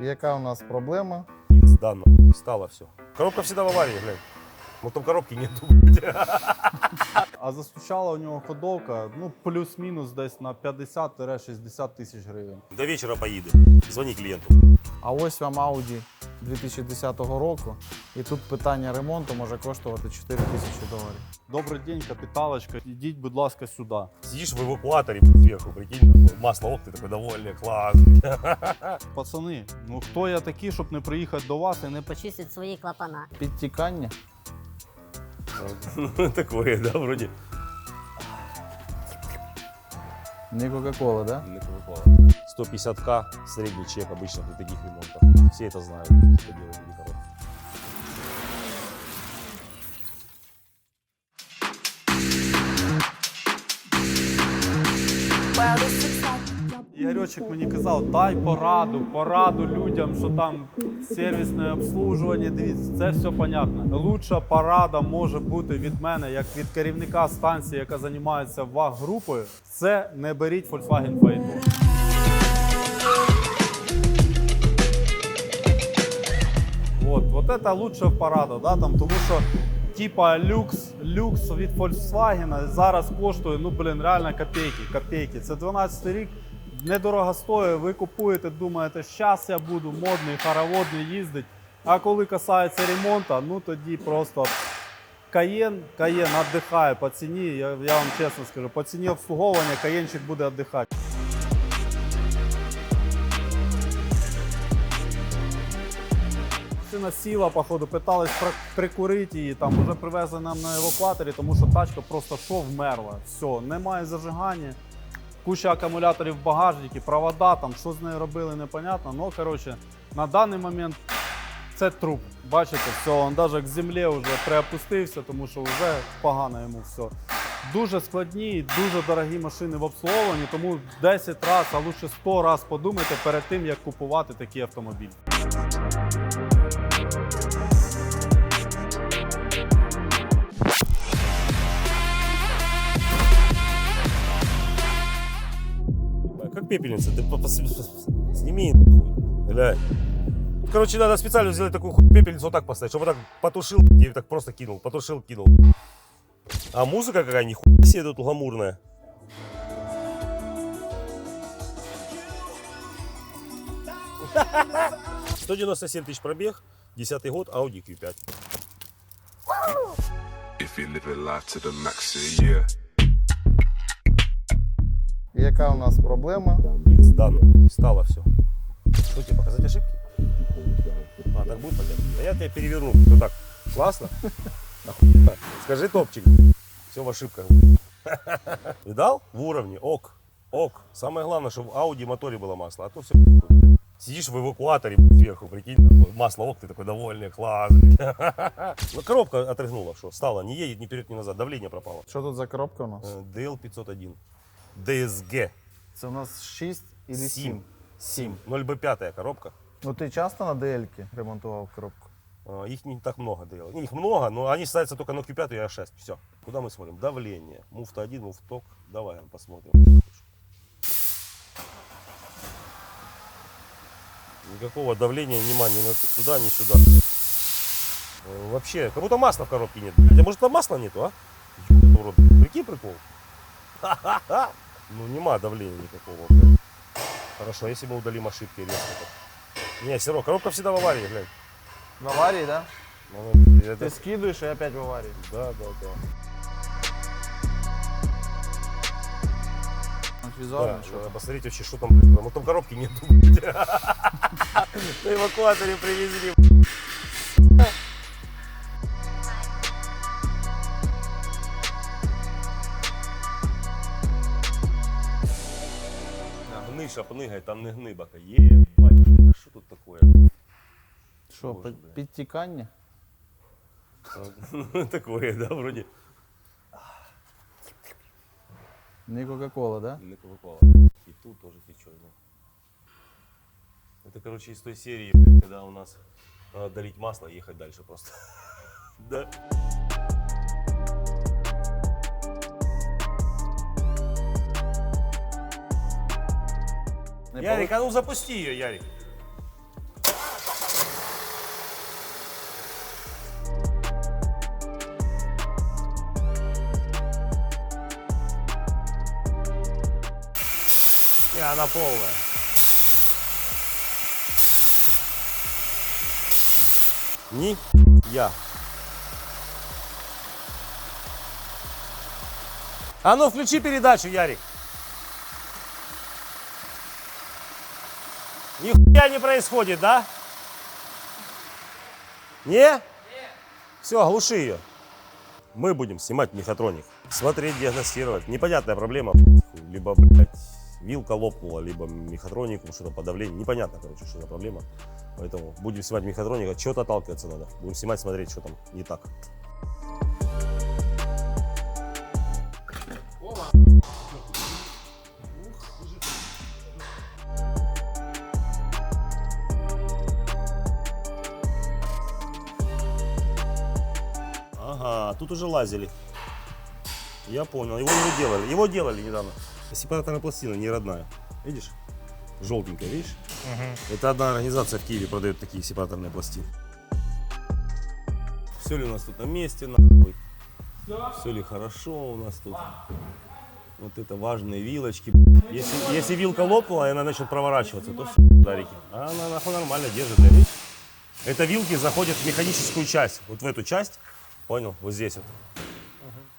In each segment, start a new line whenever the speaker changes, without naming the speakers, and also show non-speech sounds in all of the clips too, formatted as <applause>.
Яка у нас проблема?
Сдано. Стало все. Коробка всегда в аварии, глянь. Ну там коробки нету, блядь.
А застучала у нього ходовка ну плюс-мінус десь на 50-60 тисяч гривень.
До вечора поїде. Дзвони клієнту.
А ось вам Audi 2010 року. І тут питання ремонту може коштувати 4 тисячі доларів.
Добрий день, капіталочка. Ідіть, будь ласка, сюди.
Сидишь в эвакуаторе сверху, прикинь, масло, ох, ты такой довольный, класс. <laughs>
Пацани, ну хто я такий, щоб не приїхати до вас і не
почистить свої клапана.
Підтікання. <laughs>
Ну, Такое, да, вроде.
Не Кока-Кола, да?
150к средний чек обычно при таких ремонтах. Все это знают, что делают коробки.
Ігорьочек мені казав, дай пораду, пораду людям, що там сервісне обслужування. Дивіться, це все понятно. Лучша порада може бути від мене, як від керівника станції, яка займається ВАГ-групою. Це не беріть Volkswagen Phaeton. Вот, это лучше порада, да, там, тому що типа люкс, люкс від Volkswagen зараз коштує, ну блін, реально копійки, копійки. Це 12 рік, недорого стоїть, ви купуєте, думаєте, щас я буду модний, хороводний їздить. А коли касається ремонту, ну тоді просто Каєн, Каєн віддихає по ціні, я, я вам чесно скажу, по ціні обслуговування Каєнчик буде віддихати. Машина сіла, походу, питались про- прикурити її, там вже привезли нам на евакуаторі, тому що тачка просто що вмерла. Все, немає зажигання, куча акумуляторів в багажнику, провода, там, що з нею робили, непонятно. Ну, коротше, на даний момент це труп. Бачите, все, він навіть к землі вже приопустився, тому що вже погано йому все. Дуже складні, дуже дорогі машини в обслуговуванні, тому 10 разів, а лучше 100 разів подумайте перед тим, як купувати такий автомобіль.
Пепельница, пос- сними нахуй. Короче, надо специально сделать такую хуй пепельницу вот так поставить, чтобы вот так потушил и так просто кинул, потушил, кинул. А музыка какая нихуя себе тут гламурная. <laughs> Сто девяносто семь тысяч пробег, десятый год, Audi Q5.
If you live a life to the max a year.
Яка у нас проблема?
Сдано, стало все. Что тебе показать ошибки? А, так будет понятно. А я тебя переверну. Ну так, классно? Охуенно. Скажи топчик. Все в ошибках. <laughs> Видал? В уровне. Ок. Ок. Самое главное, чтобы в Audi моторе было масло. А то все Сидишь в эвакуаторе сверху, прикинь, масло, ок, ты такой довольный, класс. <laughs> Ну, коробка отрыгнула, что стала, не едет ни вперед, ни назад, давление пропало.
Що тут за коробка у нас?
Э, DL501. DSG.
Це у нас 6 і 7?
7. 7. 0B5 коробка.
Ну ти часто на DL ремонтував коробку?
А, Их не так много делал. Их много, но они ставятся только на Q5 и А6. Все. Куда мы смотрим? Давление. Муфта 1, муфток. Давай посмотрим. Никакого давления нема ни туда, ни сюда. Э, Вообще, как будто масла в коробке нет. Хотя, может, там масла нету, а? Ёбаный в рот. Прикинь прикол. Ха-ха-ха. Ну, нема давления никакого. блядь. Хорошо, если мы удалим ошибки резко. так. Не, Серег, коробка всегда в аварии, глянь.
В аварії, да?
Ну, это-
Ти скидуєш і опять в аварії.
Да, да, да.
Візуально,
Да,
що
надо
там?
посмотреть вообще, что там, блядь, ну там коробки нету. блядь. <laughs> На эвакуаторе привезли. Гниша пнигай, там не гнибака. Ебать, что тут такое?
Що,
Боже,
під-
бля.
підтікання?
Такое, да, вроде.
Не Кока-Кола, да?
Не попало. И тут тоже течет. да. Это, короче, из той серии, блядь, когда у нас надо долить масло и ехать дальше просто. <laughs> Да.
Не
Ярик, а ну запусти ее, Ярик. И она полная. Ни я. А ну включи передачу, Ярик. Нихуя не происходит, да? Не? Все, глуши ее. Мы будем снимать мехатроник. Смотреть, диагностировать. Непонятная проблема. Либо, блядь, вилка лопнула, либо мехатронику что-то подавление. Непонятно, короче, что за проблема. Поэтому будем снимать мехатроник. От чего-то отталкиваться надо. Будем снимать, смотреть, что там не так. Тут уже лазили. Я понял. Его уже делали. Его делали недавно. Сепараторная пластина не родная. Видишь? Желтенькая, видишь? Это одна организация в Киеве продает такие сепараторные пластины. Все ли у нас тут на месте, нахуй? Все ли хорошо у нас тут? Вот это важные вилочки. Если, если вилка лопнула, и она начнет проворачиваться, то все, дарики. А она нахуй нормально держит, да, видишь? Это вилки заходят в механическую часть, вот в эту часть, понял, вот здесь вот.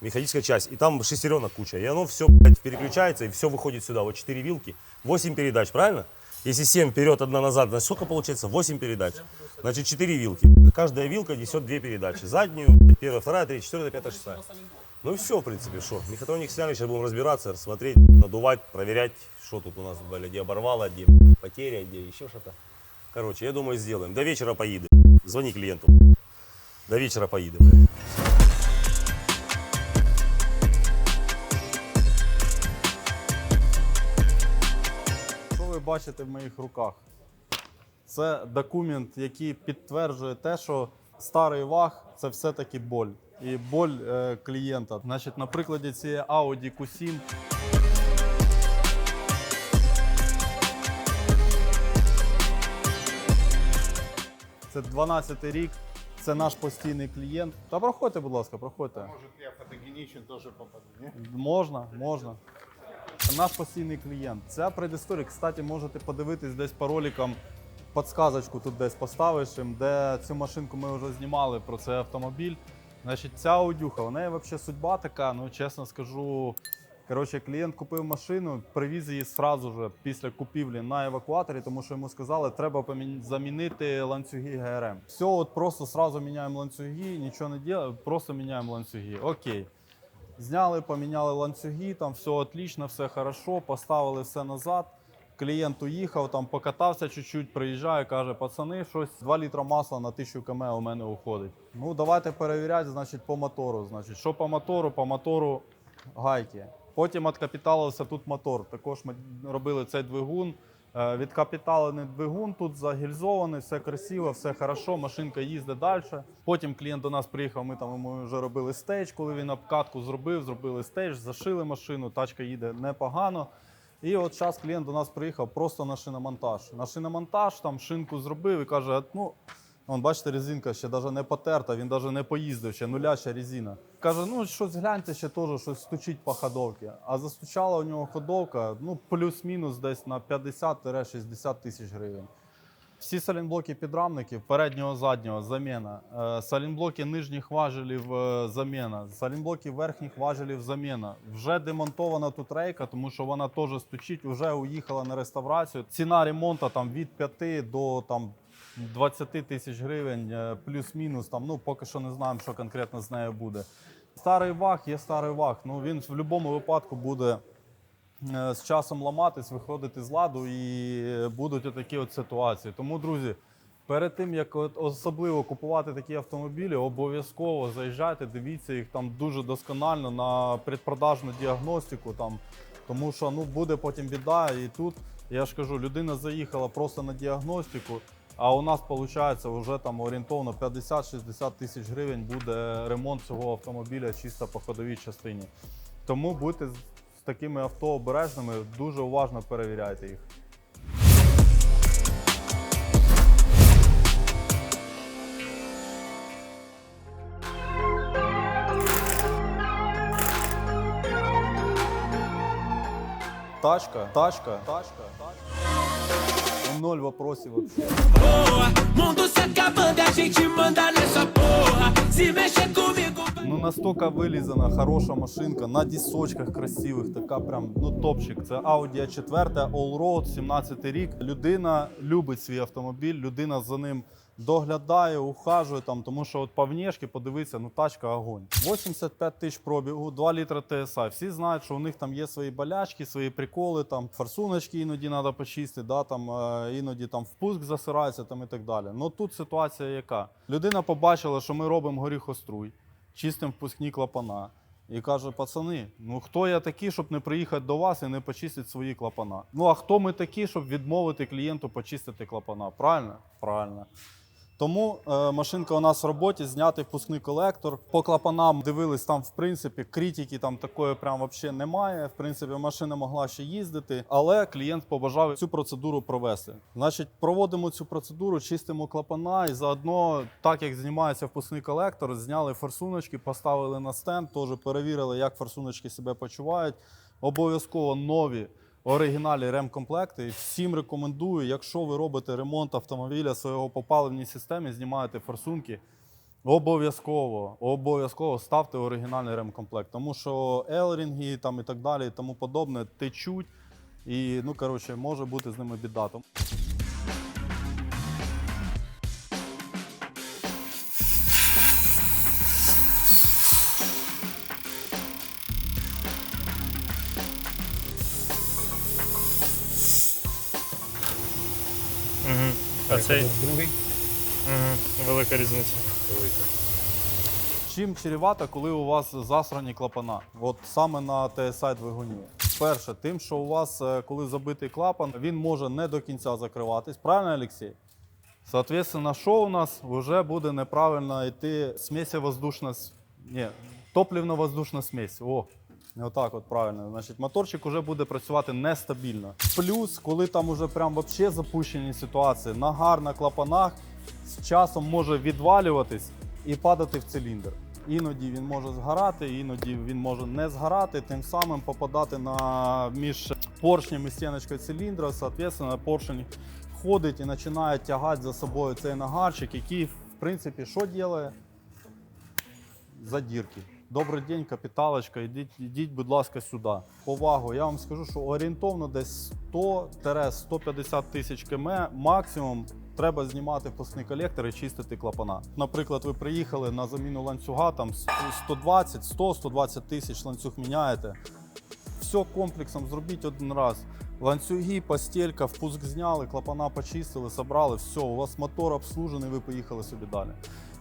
Механическая часть, и там шестеренок куча, и оно все переключается, и все выходит сюда, вот 4 вилки, 8 передач, правильно? Если 7 вперед, одна назад, значит сколько получается? 8 передач. Значит 4 вилки. Каждая вилка несет 2 передачи. Заднюю, первая, вторая, третья, четвертая, пятая, шестая. Ну и все, в принципе, что. Мехатроник сняли, сейчас будем разбираться, смотреть, надувать, проверять, что тут у нас, блядь, где оборвало, где потеря, где еще что-то. Короче, я думаю, сделаем. До вечера поедем. Звони клиенту. До вечера поедем. блядь.
Що ви бачите в моїх руках? Це документ, який підтверджує те, що старий ваг це все-таки боль. І боль е, клієнта. Значить, на прикладі цієї Audi Q7 Це 12 рік, це наш постійний клієнт. Та проходьте, будь ласка, проходьте.
Может, я фотогеничен тоже попаду, не?
Можна, можна. Це наш постійний клієнт. Ця предісторія, кстати, можете подивитись десь по роликам. Подсказочку тут десь поставиш, їм, де цю машинку ми вже знімали про цей автомобіль. Значить, ця аудюха, у неї взагалі судьба така, ну чесно скажу. Коротше, клієнт купив машину, привіз її сразу же після купівлі на евакуаторі, тому що йому сказали, треба замінити ланцюги ГРМ. Все, от просто сразу міняємо ланцюги, нічого не робимо, просто міняємо ланцюги. Окей. Зняли, поміняли ланцюги, там все отлично, все хорошо, поставили все назад. Клієнт уїхав, там покатався чуть-чуть, приїжджає, каже, пацани, щось 2 літра масла на 1000 км у мене уходить. Ну, давайте перевіряти, значить, по мотору. Значить, що по мотору? По мотору гайки. Потім відкапіталився тут мотор. Також ми робили цей двигун. Е, Відкапіталений двигун, тут загільзований, все красиво, все хорошо, машинка їздить далі. Потім клієнт до нас приїхав, ми там йому вже робили стейдж, коли він обкатку зробив, зробили стейдж, зашили машину, тачка їде непогано. І от зараз клієнт до нас приїхав просто на шиномонтаж. На шиномонтаж там шинку зробив і каже: ну, Вон, бачите, резинка ще навіть не потерта, він навіть не поїздив, ще нуляча резина. Каже, ну щось гляньте ще теж, щось стучить по ходовці. А застучала у нього ходовка ну, плюс-мінус десь на 50-60 тисяч гривень. Всі салінблоки підрамників переднього заднього заміна. Е, Салінблоки нижніх важелів е, заміна. Салінблоки верхніх важелів заміна. Вже демонтована тут рейка, тому що вона теж стучить, вже уїхала на реставрацію. Ціна ремонту там від 5 до там 20 тисяч гривень, е, плюс-мінус. Там ну поки що не знаємо, що конкретно з нею буде. Старий ваг є старий ваг. Ну він в будь-якому випадку буде е, з часом ламатись, виходити з ладу і будуть отакі от ситуації. Тому, друзі, перед тим як особливо купувати такі автомобілі, обов'язково заїжджайте, дивіться їх там дуже досконально на предпродажну діагностику. Там, тому що ну, буде потім біда. І тут я ж кажу, людина заїхала просто на діагностику. А у нас виходить вже там орієнтовно 50-60 тисяч гривень буде ремонт цього автомобіля чисто по ходовій частині. Тому будьте з такими авто обережними, дуже уважно перевіряйте їх. тачка, тачка, тачка, тачка. Ноль вопросів вообще.
Mundo se acabando, a gente manda nessa porra. Se mexer comigo,
Ну настільки вилізана, хороша машинка на дісочках красивих, така прям ну топчик. Це Audi a 4 Allroad, 17 рік. Людина любить свій автомобіль, людина за ним доглядає, ухажує там, тому що от по внешки подивитися, ну тачка огонь. 85 тисяч пробігу, 2 літра TSI. Всі знають, що у них там є свої болячки, свої приколи, там форсуночки іноді треба почистити, да, там, е, іноді там впуск засирається там, і так далі. Ну тут ситуація яка? Людина побачила, що ми робимо горіхоструй чистим впускні клапана. І каже: пацани, ну хто я такий, щоб не приїхати до вас і не почистити свої клапана? Ну а хто ми такі, щоб відмовити клієнту почистити клапана? Правильно? Правильно. Тому е, машинка у нас в роботі, знятий впускний колектор. По клапанам дивились там, в принципі, критики там такої прям взагалі немає. В принципі, машина могла ще їздити, але клієнт побажав цю процедуру провести. Значить, проводимо цю процедуру, чистимо клапана і заодно, так як знімається впускний колектор, зняли форсуночки, поставили на стенд, теж перевірили, як форсуночки себе почувають. Обов'язково нові оригіналі ремкомплекти. І Всім рекомендую, якщо ви робите ремонт автомобіля своєго по паливній системі, знімаєте форсунки. Обов'язково, обов'язково ставте оригінальний ремкомплект, тому що елрінги там і так далі, і тому подобне течуть. І ну коротше, може бути з ними біда.
Цей другий? Угу. Велика різниця.
Чим чревато, коли у вас засрані клапана? От саме на TSI двигуні. Перше, тим, що у вас, е, коли забитий клапан, він може не до кінця закриватись. Правильно, Олексій? Соответственно, що у нас вже буде неправильно йти смесь воздушна, ні, топливно-воздушна смесь. О, отак от правильно. Значить, моторчик вже буде працювати нестабільно. Плюс, коли там уже прям вообще запущені ситуації, нагар на клапанах з часом може відвалюватись і падати в циліндр. Іноді він може згорати, іноді він може не згорати, тим самим попадати на між поршнем і стіночкою циліндра. Соответственно, поршень ходить і починає тягати за собою цей нагарчик, який, в принципі, що робить? Задірки. Добрий день, капіталочка, ідіть, ідіть, будь ласка, сюди. Повагу. Я вам скажу, що орієнтовно десь 100-150 тисяч км максимум треба знімати впускний колектор і чистити клапана. Наприклад, ви приїхали на заміну ланцюга, там 120, 100-120 тисяч ланцюг міняєте. Все комплексом зробіть один раз. Ланцюги, постелька, впуск зняли, клапана почистили, собрали, все, у вас мотор обслужений, ви поїхали собі далі.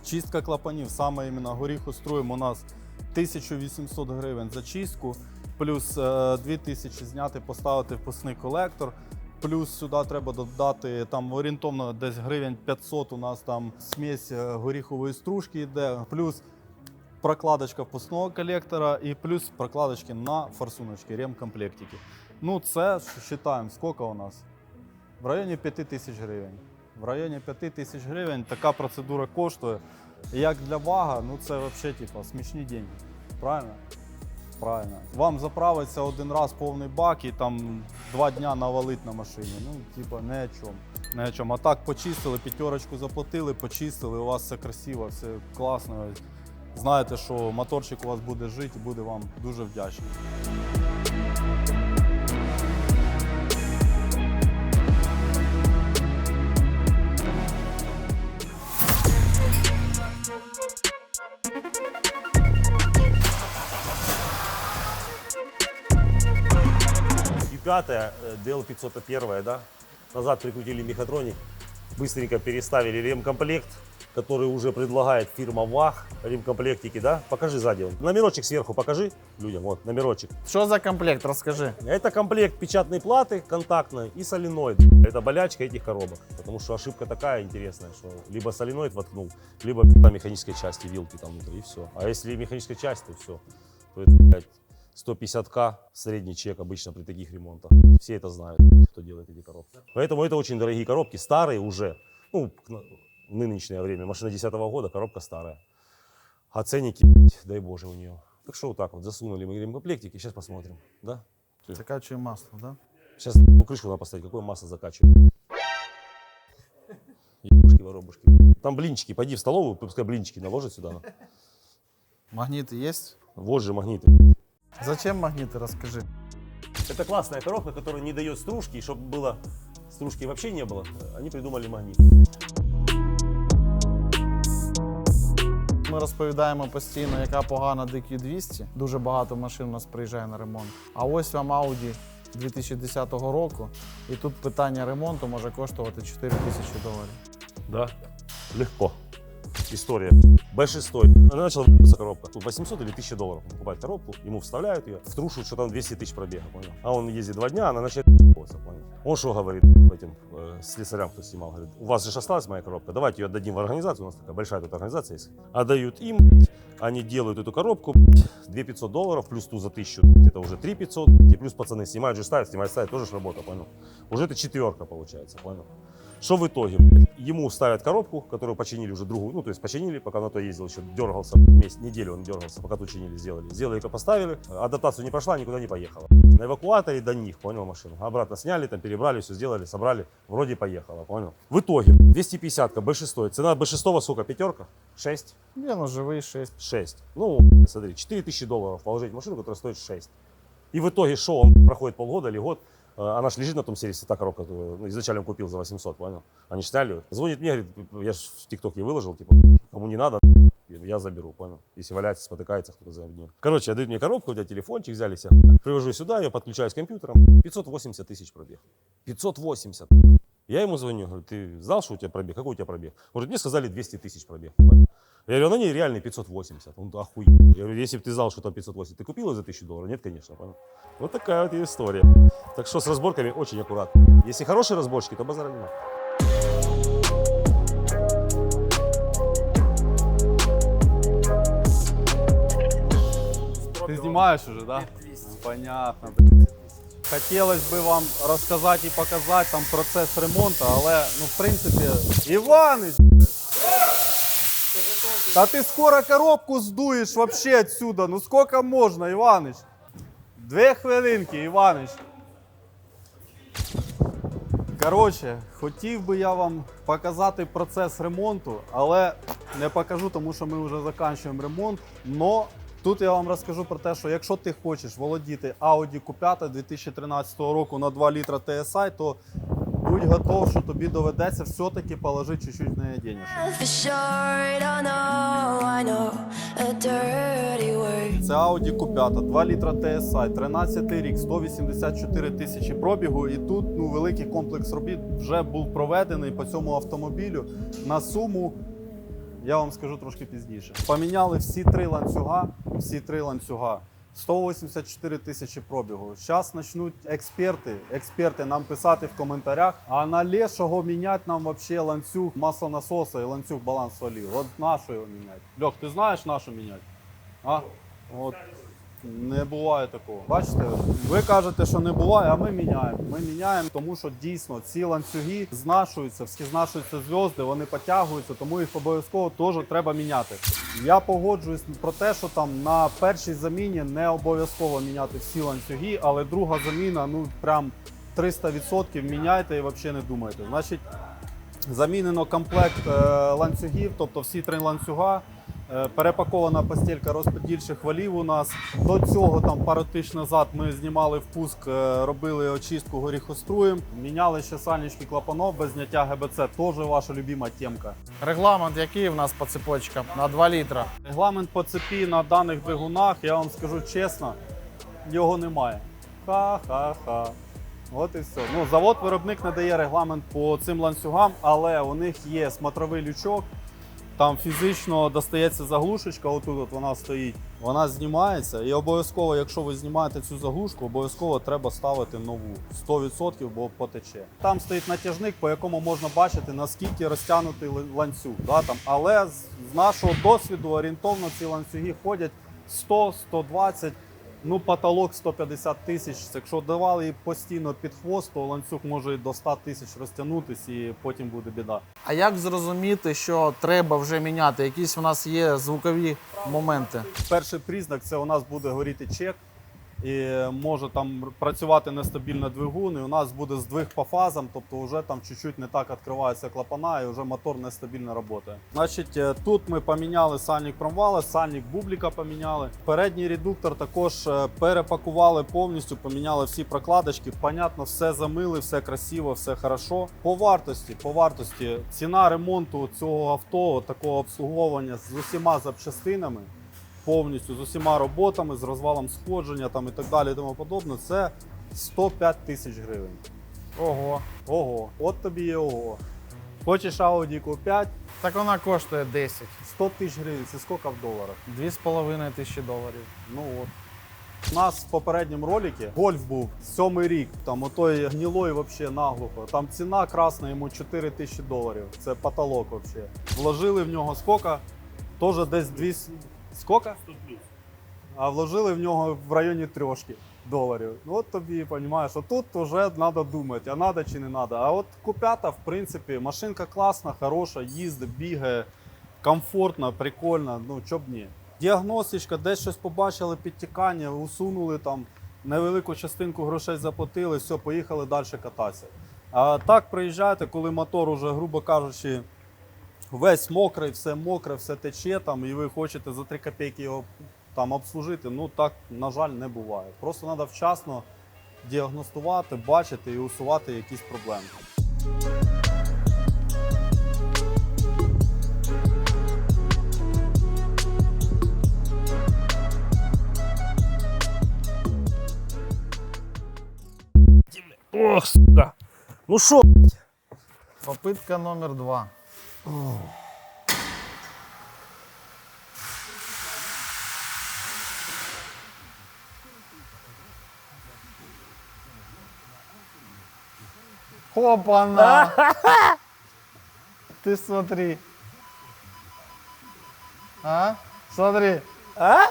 Чистка клапанів, саме іменно горіху струєм у нас 1800 гривень за чистку, плюс е, 2000 зняти, поставити впускний колектор. Плюс сюди треба додати там орієнтовно десь гривень 500 у нас там смесь е, горіхової стружки йде, плюс прокладочка впускного колектора і плюс прокладочки на форсуночки, ремкомплектики. Ну, це вважаємо, скільки у нас? В районі 5 тисяч гривень. В районі 5 тисяч гривень така процедура коштує. Як для вага, ну це взагалі типу, смішні деньги. Правильно? Правильно. Вам заправиться один раз повний бак і там два дня навалить на машині. Ну, типа, не о чому. Не о чому. А так почистили, п'ятерочку заплатили, почистили, у вас все красиво, все класно. Знаєте, що моторчик у вас буде жити і буде вам дуже вдячний.
И пятая, DL 501, да? Назад прикрутили мехатроник, быстренько переставили ремкомплект, который уже предлагает фирма ВАХ, ремкомплектики, да? Покажи сзади. Номерочек сверху покажи людям, вот, номерочек.
Що за комплект? Розкажи.
Это комплект печатной платы контактной и соленоид. Это болячка этих коробок. Потому что ошибка такая интересная, что либо соленоид воткнул, либо на механической части вилки там внутри, и все. А если механическая часть, то все. То это, блядь, 150к средний чек обычно при таких ремонтах. Все это знают, кто делает эти коробки. Поэтому это очень дорогие коробки, старые уже. Ну, к на- в нынешнее время. Машина 10 года, коробка старая. А ценники, блядь, дай боже, у нее. Так что вот так вот засунули мы ремкомплектики, сейчас посмотрим. Да?
Закачує масло, так? Да?
Сейчас крышку надо поставить, какое масло закачивает. Ебушки, воробушки. Там блинчики, пойди в столовую, пускай блинчики наложит сюда. на.
Магніти є?
Вот же магниты.
Зачем магніти, розкажи.
Это классная коробка, которая не дает стружки, и чтобы было стружки вообще не было, они придумали магнит.
Ми розповідаємо постійно, яка погана DQ200. Дуже багато машин у нас приїжджає на ремонт. А ось вам Audi 2010 року. І тут питання ремонту може коштувати 4 тисячі доларів.
Да, легко. История. B6. Она начала ебаться коробка. Тут 800 или 1000 долларов. Он покупает коробку, ему вставляют ее, втрушивают, что там 200 тысяч пробега, понял? А он ездит два дня, она начинает ебаться, понял? Он что говорит этим э, слесарям, кто снимал? Говорит, у вас же осталась моя коробка, давайте ее отдадим в организацию, у нас такая большая тут организация есть. Отдают им, они делают эту коробку, 2500 долларов, плюс ту за 1000, это уже 3500, и плюс пацаны снимают же ставят, снимают ставят, тоже ж работа, понял? Уже это четверка получается, понял? Что в итоге? Ему ставят коробку, которую починили уже другую, ну, то есть починили, пока на то ездил, еще дергался, месяц, неделю он дергался, пока ту чинили, сделали. Сделали, ее поставили, адаптацию не прошла, никуда не поехала. На эвакуаторе до них, понял, машину. Обратно сняли, там перебрали, все сделали, собрали, вроде поехала, понял. В итоге 250 B6, цена B6, сколько, пятерка? 6?
Ні, ну живий 6.
6. Ну, смотри, 4000 долларов положить в машину, которая стоит 6. И в итоге что, он проходит полгода или год, она ж лежит на том сервисе, та коробка, которую ну, изначально купил за 800, понял? Они сняли. Звонит мне, говорит, я ж в ТикТоке выложил, типа, кому не надо, я заберу, понял? Если валяется, спотыкается, кто-то за нее. Короче, отдают мне коробку, у тебя телефончик взяли себе. Привожу сюда, ее подключаю с компьютером. 580 тысяч пробег. 580. Я ему звоню, говорю, ты знал, что у тебя пробег? Какой у тебя пробег? Говорит, мне сказали 200 тысяч пробег. Я говорю, на ней реальный 580. Он охуй. Я говорю, если бы ты знал, что там 580, ты купил ее за 1000 долларов? Нет, конечно, понял. Вот такая вот и история. Так что с разборками очень аккуратно. Если хорошие разборщики, то базара нема.
Ти знімаєш уже, да? Ну, Понятно. блін. Хотілося б вам розказати і показати там процес ремонту, але ну, в принципі. Іванич! Та ти скоро коробку здуєш вообще отсюда. Ну скільки можна, Іванич? Дві хвилинки, Іванич. Коротше, хотів би я вам показати процес ремонту, але не покажу, тому що ми вже закінчуємо ремонт. Но тут я вам розкажу про те, що якщо ти хочеш володіти Audi Q5 2013 року на 2 літра TSI, то будь готов, що тобі доведеться все-таки положити чуть-чуть
a dirty word.
Це Audi Q5, 2 літра TSI, 13 рік, 184 тисячі пробігу. І тут ну, великий комплекс робіт вже був проведений по цьому автомобілю на суму. Я вам скажу трошки пізніше. Поміняли всі три ланцюга, всі три ланцюга. 184 тисячі пробігу. Зараз почнуть експерти, експерти нам писати в коментарях, а на лешого міняти нам вообще ланцюг маслонасоса і ланцюг балансу олії. От нашу його міняти? Льох, ти знаєш нашу міняти? А? От не буває такого. Бачите, ви кажете, що не буває, а ми міняємо. Ми міняємо, тому що дійсно ці ланцюги знашуються, всі знашуються зв'язки, вони потягуються, тому їх обов'язково теж треба міняти. Я погоджуюсь про те, що там на першій заміні не обов'язково міняти всі ланцюги, але друга заміна, ну прям 300% міняйте і взагалі не думайте. Значить, Замінено комплект е, ланцюгів, тобто всі три ланцюга. Е, Перепакована постілька розподільчих валів у нас. До цього там пару тисяч назад ми знімали впуск, е, робили очистку горіхоструєм. Міняли ще сальнички клапанов без зняття ГБЦ. Теж ваша любима темка.
Регламент який в нас по цепочкам? На 2 літра.
Регламент по цепі на даних двигунах, я вам скажу чесно, його немає. Ха-ха-ха. От і все. Ну, завод-виробник не дає регламент по цим ланцюгам, але у них є смотровий лючок. Там фізично достається заглушечка, отут от вона стоїть. Вона знімається. І обов'язково, якщо ви знімаєте цю заглушку, обов'язково треба ставити нову 100%, бо потече. Там стоїть натяжник, по якому можна бачити, наскільки розтягнутий ланцюг. Да, там. Але з, нашого досвіду орієнтовно ці ланцюги ходять 100-120, ну потолок 150 тисяч. Якщо давали постійно під хвост, то ланцюг може до 100 тисяч розтягнутись і потім буде біда.
А як зрозуміти, що треба вже міняти? Якісь у нас є звукові моменти.
Перший признак це у нас буде горіти чек. І може там працювати нестабільно двигун, і у нас буде здвиг по фазам, тобто вже там чуть-чуть не так відкривається клапана, і вже мотор нестабільно працює. Значить, е, тут ми поміняли сальник промвала, сальник бубліка поміняли. Передній редуктор також е, перепакували повністю, поміняли всі прокладочки. Понятно, все замили, все красиво, все хорошо. По вартості, по вартості, ціна ремонту цього авто, такого обслуговування з усіма запчастинами повністю з усіма роботами, з розвалом сходження там і так далі, і тому подобне, це 105 тисяч гривень.
Ого.
Ого, от тобі і ого. Хочеш Audi Q5,
Так вона коштує 10.
100 тисяч гривень, це скільки в доларах?
2,5 тисячі доларів.
Ну от. У нас в попередньому роликі гольф був сьомий рік, там отой гнілой взагалі наглухо. Там ціна красна йому 4 тисячі доларів. Це потолок взагалі. Вложили в нього скільки? Теж десь 200... Скільки? А вложили в нього в районі трьошки доларів. Ну, От тобі, розумієш, а тут вже треба думати, а треба чи не треба. А от купята, в принципі, машинка класна, хороша, їздить, бігає, комфортно, прикольно, ну чоб ні. Діагностичка, десь щось побачили, підтікання, усунули там невелику частинку грошей заплатили, все, поїхали далі кататися. А так приїжджаєте, коли мотор уже, грубо кажучи, весь мокрий, все мокре, все тече там, і ви хочете за 3 копійки його там обслужити. Ну так, на жаль, не буває. Просто треба вчасно діагностувати, бачити і усувати якісь проблеми.
Ох, сука. Ну що?
Попитка номер 2. Хопана! <laughs> Ты смотри. А? Смотри.
А?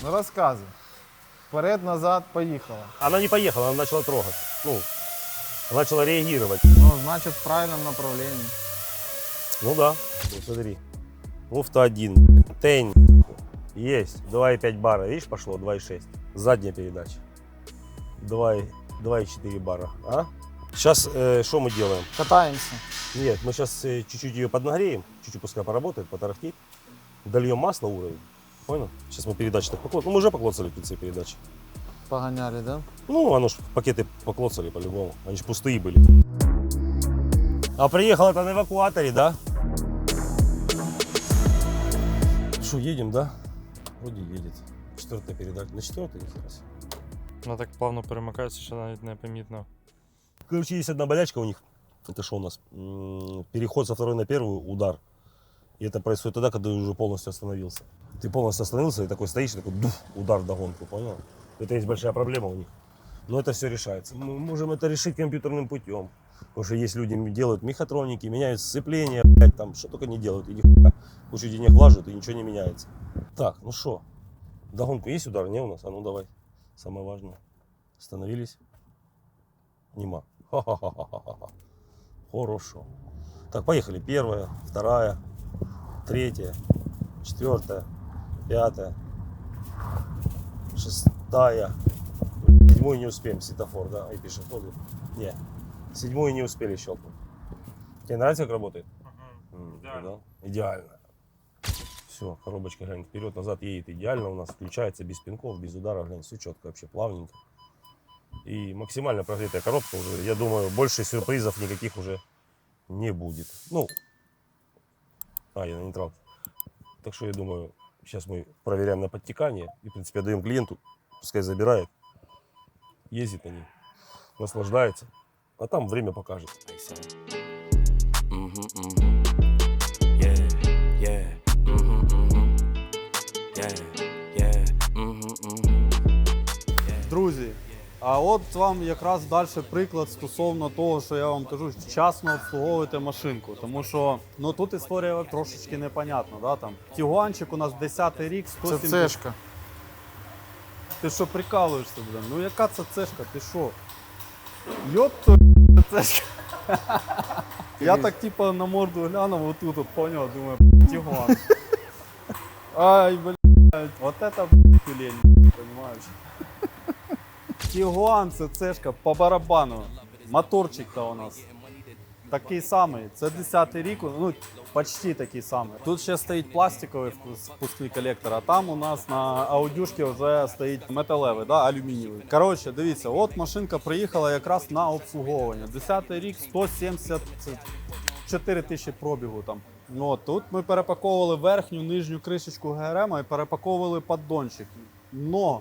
Ну рассказывай. Вперед-назад поїхала.
Она не поехала, она начала трогать. Ну, начала реагировать.
Ну, значит, в правильном направлении.
Ну да, вот смотри. Муфта 1, тень. Есть. 2,5 бара. Видишь, пошло 2,6. Задняя передача. 2, 2,4 бара. А? Сейчас что мы делаем?
Катаемся.
Нет, мы сейчас чуть-чуть ее поднагреем, чуть-чуть пускай поработает, потарахтит. Дольем масло уровень. Понял? Сейчас мы передачи так поклоцали. Ну, мы уже поклоцали в конце передачи.
Погоняли, да?
Ну, оно ж пакеты поклоцали по-любому. Они же пустые были. А приехал это на эвакуаторе, да? Что, едем, да? Вроде едет. Четвертая передача. На четвертой не раз.
Вона так плавно перемикається, що навіть не помітно.
Короче, есть одна болячка у них. Это что у нас? М, Переход со второй на первую, удар. И это происходит тогда, когда ты уже полностью остановился. Ты полностью остановился и такой стоишь, и такой дух, удар в догонку, понял? Это есть большая проблема у них. Но это все решается. Мы можем это решить компьютерным путем. Потому что есть люди, делают мехатроники, меняют сцепление, блядь, там что только не делают. И нихуя. Кучу денег влажут, и ничего не меняется. Так, ну что? Догонку есть удар? Не у нас? А ну давай. Самое важное. Остановились. Нема. Хорошо. Так, поехали. Первая, вторая, третья, четвертая, пятая, шестая. Седьмую не успеем, светофор, да, и пешеходы. Не, седьмую не успели щелкнуть. Тебе нравится, как работает? М,
Идеально.
да? Идеально. Все, коробочка, глянь, вперед, назад едет идеально у нас, включается без пинков, без удара, глянь, все четко, вообще плавненько. И максимально прогретая коробка уже, я думаю, больше сюрпризов никаких уже не будет. Ну, а, я на нейтралке. Так что я думаю, сейчас мы проверяем на подтекание и, в принципе, отдаем клиенту, пускай забирает, ездит на ней, наслаждается, а там время покажет.
Друзі, а от вам якраз далі приклад стосовно того, що я вам кажу, вчасно обслуговуйте машинку. Тому що ну тут історія трошечки непонятна. Да? Там Тігуанчик у нас 10-й рік,
Це цешка.
Ти що прикалуєшся, блин? Ну яка це цешка? Ти що? Йоп, то цешка. Я так типа на морду глянув отут, от поняв, думаю, Тігуан. Ай, блядь, Вот это тюлень, понимаешь? Тігуан, це цешка по барабану. Моторчик-то у нас такий самий. Це 10-й рік, ну почти такий самий. Тут ще стоїть пластиковий впуск- впускний колектор, а там у нас на аудюшці вже стоїть металевий, да, алюмінієвий. Коротше, дивіться, от машинка приїхала якраз на обслуговування. 10-й рік 174 тисячі пробігу там. Ну, тут ми перепаковували верхню, нижню кришечку ГРМ і перепаковували поддончик. Но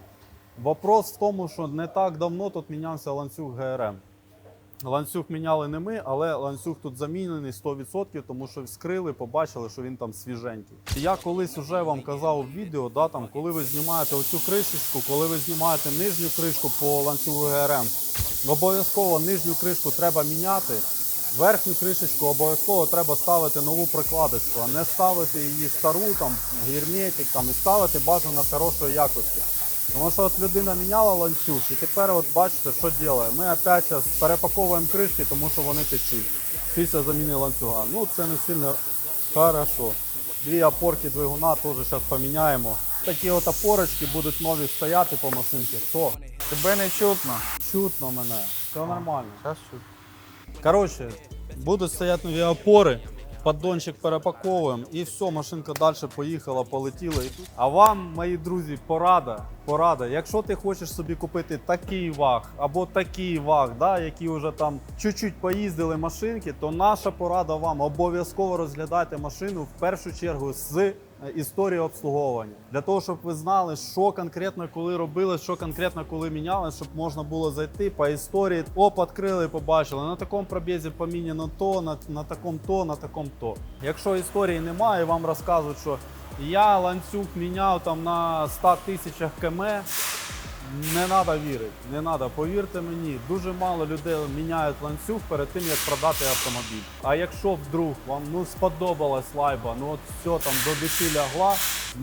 вопрос в тому, що не так давно тут мінявся ланцюг ГРМ. Ланцюг міняли не ми, але ланцюг тут замінений 100%, тому що вскрили, побачили, що він там свіженький. Я колись вже вам казав в відео, да, там, коли ви знімаєте оцю кришечку, коли ви знімаєте нижню кришку по ланцюгу ГРМ, обов'язково нижню кришку треба міняти. Верхню кришечку обов'язково треба ставити нову прикладочку, а не ставити її стару, там, герметик, там, і ставити бажано хорошої якості. Тому що от людина міняла ланцюг, і тепер от бачите, що робить. Ми опять зараз перепаковуємо кришки, тому що вони течуть. Після заміни ланцюга. Ну це не сильно хорошо. Дві опорки двигуна теж зараз поміняємо. Такі от опорочки будуть нові стояти по машинці. Що?
Тебе не чутно.
Чутно мене. Все нормально.
Зараз чутно.
Коротше, будуть стояти нові опори, поддончик перепаковуємо і все, машинка далі поїхала, полетіла. А вам, мої друзі, порада. Порада. Якщо ти хочеш собі купити такий ваг або такий ваг, да, які вже там чуть-чуть поїздили машинки, то наша порада вам обов'язково розглядайте машину в першу чергу з е, історії обслуговування. Для того, щоб ви знали, що конкретно коли робили, що конкретно коли міняли, щоб можна було зайти по історії. Оп, відкрили, побачили. На такому пробізі поміняно то, на, на такому то, на такому то. Якщо історії немає, вам розказують, що я ланцюг міняв там на 100 тисячах км. Не треба вірити, не треба. Повірте мені, дуже мало людей міняють ланцюг перед тим, як продати автомобіль. А якщо вдруг вам ну сподобалась лайба, ну от все там до душі лягла,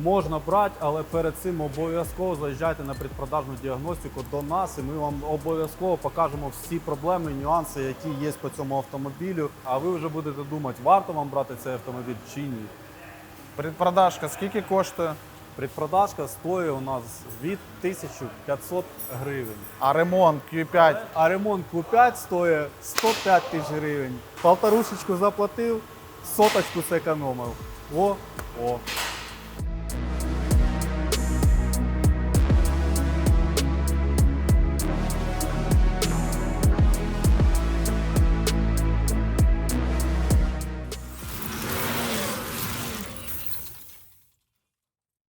можна брати, але перед цим обов'язково заїжджайте на предпродажну діагностику до нас, і ми вам обов'язково покажемо всі проблеми, нюанси, які є по цьому автомобілю. А ви вже будете думати, варто вам брати цей автомобіль чи ні.
Предпродажка скільки коштує?
Предпродажка стоїть у нас від 1500 гривень.
А ремонт Q5
А ремонт Q5 стоїть 105 тисяч гривень. Полторушечку заплатив, соточку зекономив. О, о.